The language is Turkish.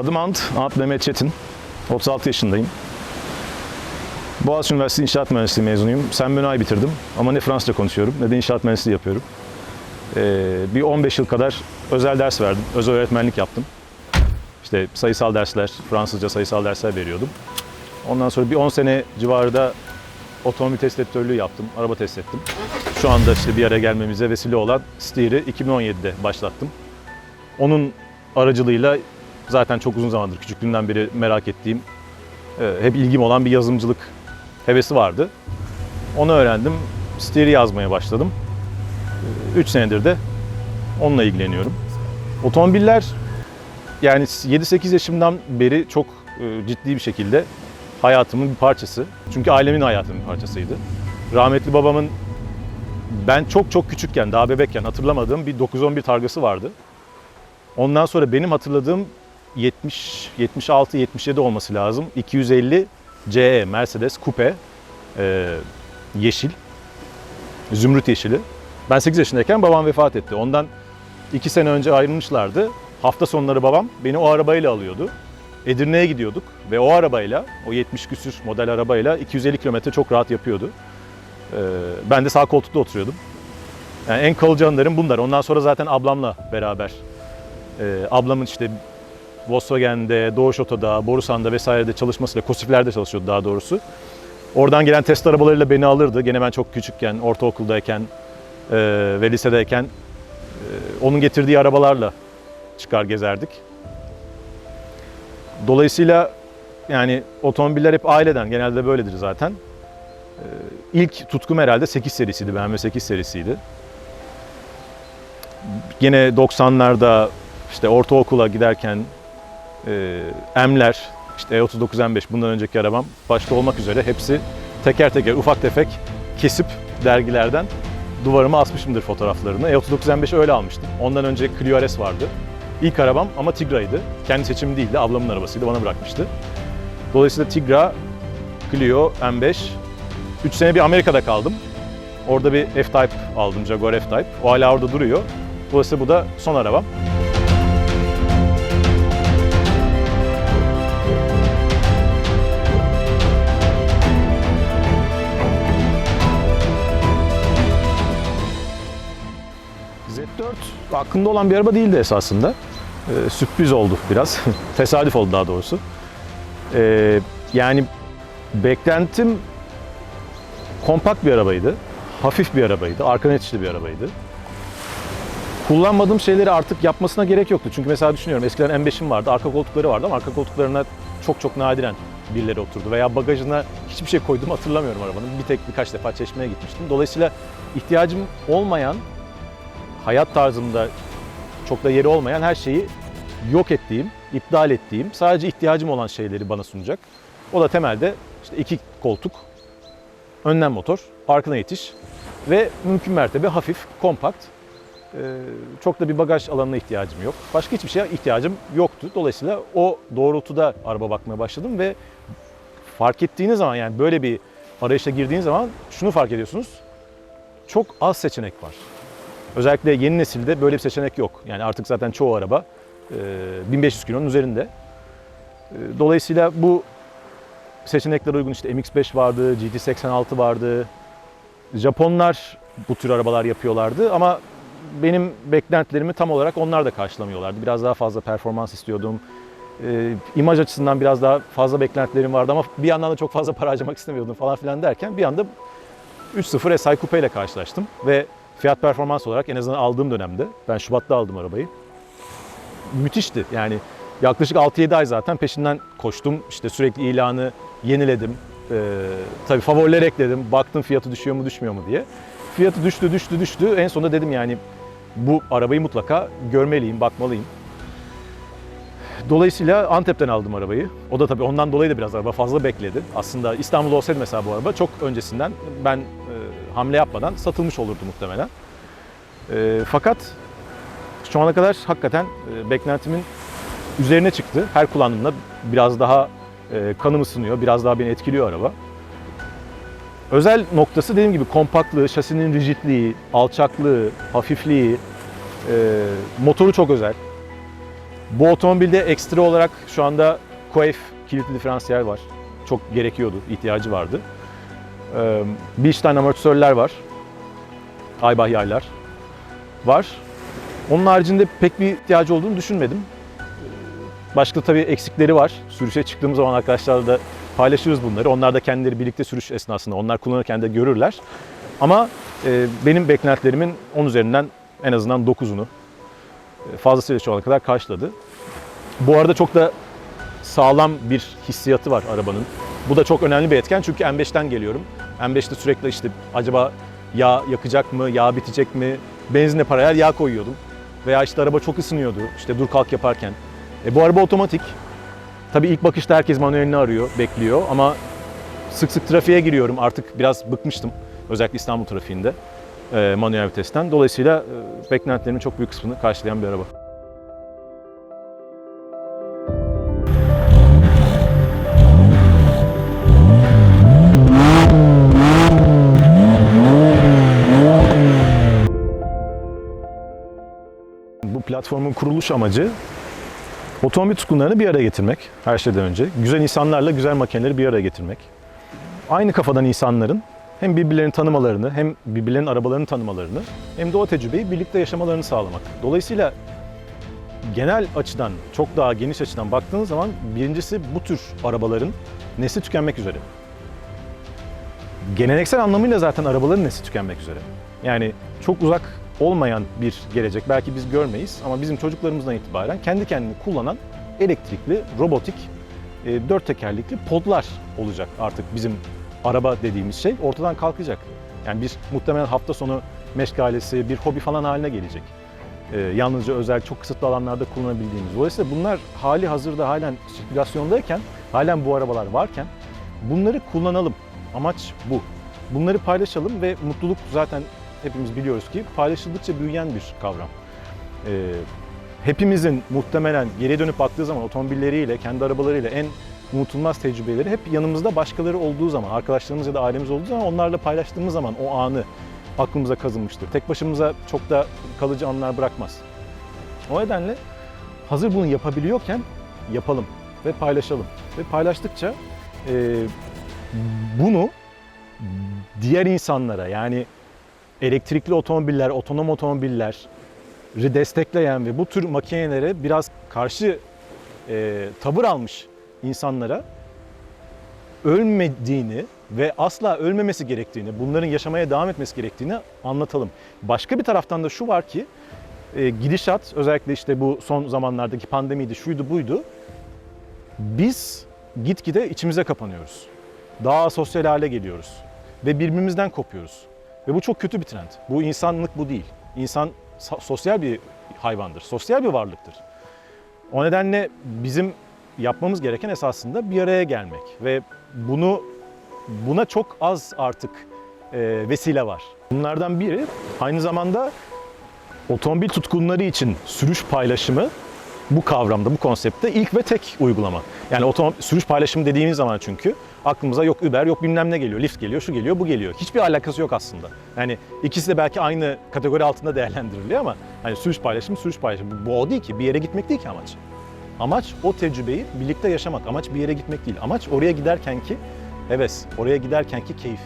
Adım Ant, Ant Mehmet Çetin. 36 yaşındayım. Boğaziçi Üniversitesi İnşaat Mühendisliği mezunuyum. Sen Münay bitirdim ama ne Fransızca konuşuyorum ne de inşaat mühendisliği yapıyorum. Ee, bir 15 yıl kadar özel ders verdim. Özel öğretmenlik yaptım. İşte sayısal dersler, Fransızca sayısal dersler veriyordum. Ondan sonra bir 10 sene civarında otomobil test editörlüğü yaptım, araba test ettim. Şu anda işte bir araya gelmemize vesile olan Steer'i 2017'de başlattım. Onun aracılığıyla zaten çok uzun zamandır küçüklüğümden beri merak ettiğim, e, hep ilgim olan bir yazılımcılık hevesi vardı. Onu öğrendim, Steer'i yazmaya başladım. 3 senedir de onunla ilgileniyorum. Otomobiller yani 7-8 yaşımdan beri çok e, ciddi bir şekilde hayatımın bir parçası. Çünkü ailemin hayatının bir parçasıydı. Rahmetli babamın ben çok çok küçükken, daha bebekken hatırlamadığım bir 911 targası vardı. Ondan sonra benim hatırladığım 70, 76, 77 olması lazım. 250 CE Mercedes Coupe e, yeşil, zümrüt yeşili. Ben 8 yaşındayken babam vefat etti. Ondan 2 sene önce ayrılmışlardı. Hafta sonları babam beni o arabayla alıyordu. Edirne'ye gidiyorduk ve o arabayla, o 70 küsür model arabayla 250 kilometre çok rahat yapıyordu. Ee, ben de sağ koltukta oturuyordum. Yani en kalıcı anılarım bunlar. Ondan sonra zaten ablamla beraber. Ee, ablamın işte Volkswagen'de, Doğuş Oto'da, Borusan'da vesairede çalışmasıyla, Kosifler'de çalışıyordu daha doğrusu. Oradan gelen test arabalarıyla beni alırdı. Gene ben çok küçükken, ortaokuldayken e, ve lisedeyken e, onun getirdiği arabalarla çıkar gezerdik. Dolayısıyla yani otomobiller hep aileden, genelde böyledir zaten. Ee, İlk tutkum herhalde 8 serisiydi, BMW 8 serisiydi. Gene 90'larda işte ortaokula giderken e, M'ler, işte E E39 M5 bundan önceki arabam başta olmak üzere hepsi teker teker ufak tefek kesip dergilerden duvarıma asmışımdır fotoğraflarını. E E39 M5 öyle almıştım. Ondan önce Clio RS vardı. İlk arabam ama Tigra'ydı. Kendi seçimim değildi, ablamın arabasıydı, bana bırakmıştı. Dolayısıyla Tigra, Clio, M5. 3 sene bir Amerika'da kaldım. Orada bir F-Type aldım, Jaguar F-Type. O hala orada duruyor. Dolayısıyla bu da son arabam. Z4 aklımda olan bir araba değildi esasında. Ee, sürpriz oldu biraz. Tesadüf oldu daha doğrusu. Ee, yani beklentim kompakt bir arabaydı. Hafif bir arabaydı. Arka netişli bir arabaydı. Kullanmadığım şeyleri artık yapmasına gerek yoktu. Çünkü mesela düşünüyorum eskiden M5'im vardı. Arka koltukları vardı ama arka koltuklarına çok çok nadiren birileri oturdu. Veya bagajına hiçbir şey koyduğumu hatırlamıyorum arabanın. Bir tek birkaç defa çeşmeye gitmiştim. Dolayısıyla ihtiyacım olmayan hayat tarzımda çok da yeri olmayan her şeyi yok ettiğim, iptal ettiğim, sadece ihtiyacım olan şeyleri bana sunacak. O da temelde işte iki koltuk, önden motor, arkana yetiş ve mümkün mertebe hafif, kompakt. Ee, çok da bir bagaj alanına ihtiyacım yok. Başka hiçbir şeye ihtiyacım yoktu. Dolayısıyla o doğrultuda araba bakmaya başladım ve fark ettiğiniz zaman yani böyle bir arayışa girdiğiniz zaman şunu fark ediyorsunuz. Çok az seçenek var. Özellikle yeni nesilde böyle bir seçenek yok. Yani artık zaten çoğu araba e, 1500 kilonun üzerinde. E, Dolayısıyla bu seçeneklere uygun işte MX-5 vardı, GT86 vardı. Japonlar bu tür arabalar yapıyorlardı ama benim beklentilerimi tam olarak onlar da karşılamıyorlardı. Biraz daha fazla performans istiyordum. E, imaj açısından biraz daha fazla beklentilerim vardı ama bir yandan da çok fazla para harcamak istemiyordum falan filan derken bir anda 3.0 SI Coupe ile karşılaştım ve fiyat performans olarak en azından aldığım dönemde ben Şubat'ta aldım arabayı. Müthişti. Yani yaklaşık 6-7 ay zaten peşinden koştum. İşte sürekli ilanı yeniledim. Ee, tabii favoriler ekledim. Baktım fiyatı düşüyor mu düşmüyor mu diye. Fiyatı düştü düştü düştü. En sonunda dedim yani bu arabayı mutlaka görmeliyim, bakmalıyım. Dolayısıyla Antep'ten aldım arabayı. O da tabii ondan dolayı da biraz araba fazla bekledi. Aslında İstanbul'da olsaydı mesela bu araba çok öncesinden ben hamle yapmadan satılmış olurdu muhtemelen. E, fakat şu ana kadar hakikaten e, beklentimin üzerine çıktı. Her kullandığımda biraz daha e, kanım ısınıyor, biraz daha beni etkiliyor araba. Özel noktası dediğim gibi kompaktlığı, şasinin rigidliği, alçaklığı, hafifliği, e, motoru çok özel. Bu otomobilde ekstra olarak şu anda Coef kilitli diferansiyel var. Çok gerekiyordu, ihtiyacı vardı. Ee, bir tane amortisörler var. Aybah yaylar var. Onun haricinde pek bir ihtiyacı olduğunu düşünmedim. Başka tabii eksikleri var. Sürüşe çıktığımız zaman arkadaşlarla da paylaşırız bunları. Onlar da kendileri birlikte sürüş esnasında, onlar kullanırken de görürler. Ama e, benim beklentilerimin 10 üzerinden en azından 9'unu e, fazlasıyla şu ana kadar karşıladı. Bu arada çok da sağlam bir hissiyatı var arabanın. Bu da çok önemli bir etken çünkü M5'ten geliyorum. M5'te sürekli işte acaba yağ yakacak mı, yağ bitecek mi, benzinle paralel yağ koyuyordum. Veya işte araba çok ısınıyordu işte dur kalk yaparken. E, bu araba otomatik. Tabii ilk bakışta herkes manuelini arıyor, bekliyor ama sık sık trafiğe giriyorum. Artık biraz bıkmıştım. Özellikle İstanbul trafiğinde e, manuel vitesten. Dolayısıyla e, beklentilerimin çok büyük kısmını karşılayan bir araba. Platformun kuruluş amacı otomobil tutkunlarını bir araya getirmek her şeyden önce. Güzel insanlarla güzel makineleri bir araya getirmek. Aynı kafadan insanların hem birbirlerini tanımalarını hem birbirlerinin arabalarını tanımalarını hem de o tecrübeyi birlikte yaşamalarını sağlamak. Dolayısıyla genel açıdan, çok daha geniş açıdan baktığınız zaman birincisi bu tür arabaların nesli tükenmek üzere. Geleneksel anlamıyla zaten arabaların nesli tükenmek üzere. Yani çok uzak olmayan bir gelecek belki biz görmeyiz ama bizim çocuklarımızdan itibaren kendi kendini kullanan elektrikli, robotik, e, dört tekerlekli podlar olacak artık bizim araba dediğimiz şey ortadan kalkacak. Yani bir muhtemelen hafta sonu meşgalesi, bir hobi falan haline gelecek. E, yalnızca özel çok kısıtlı alanlarda kullanabildiğimiz. Dolayısıyla bunlar hali hazırda halen sirkülasyondayken, halen bu arabalar varken bunları kullanalım. Amaç bu. Bunları paylaşalım ve mutluluk zaten hepimiz biliyoruz ki paylaşıldıkça büyüyen bir kavram. Ee, hepimizin muhtemelen geriye dönüp baktığı zaman otomobilleriyle, kendi arabalarıyla en unutulmaz tecrübeleri hep yanımızda başkaları olduğu zaman, arkadaşlarımız ya da ailemiz olduğu zaman onlarla paylaştığımız zaman o anı aklımıza kazınmıştır. Tek başımıza çok da kalıcı anlar bırakmaz. O nedenle hazır bunu yapabiliyorken yapalım ve paylaşalım. Ve paylaştıkça e, bunu diğer insanlara yani elektrikli otomobiller, otonom otomobiller destekleyen ve bu tür makinelere biraz karşı e, tavır almış insanlara ölmediğini ve asla ölmemesi gerektiğini, bunların yaşamaya devam etmesi gerektiğini anlatalım. Başka bir taraftan da şu var ki e, gidişat özellikle işte bu son zamanlardaki pandemiydi, şuydu buydu. Biz gitgide içimize kapanıyoruz. Daha sosyal hale geliyoruz ve birbirimizden kopuyoruz. Ve bu çok kötü bir trend. Bu insanlık bu değil. İnsan so- sosyal bir hayvandır, sosyal bir varlıktır. O nedenle bizim yapmamız gereken esasında bir araya gelmek ve bunu buna çok az artık e, vesile var. Bunlardan biri aynı zamanda otomobil tutkunları için sürüş paylaşımı bu kavramda, bu konseptte ilk ve tek uygulama. Yani otomobil sürüş paylaşımı dediğimiz zaman çünkü aklımıza yok Uber, yok bilmem ne geliyor, Lyft geliyor, şu geliyor, bu geliyor. Hiçbir alakası yok aslında. Yani ikisi de belki aynı kategori altında değerlendiriliyor ama hani sürüş paylaşımı, sürüş paylaşımı. Bu o değil ki, bir yere gitmek değil ki amaç. Amaç o tecrübeyi birlikte yaşamak. Amaç bir yere gitmek değil. Amaç oraya giderken ki heves, oraya giderken ki keyif.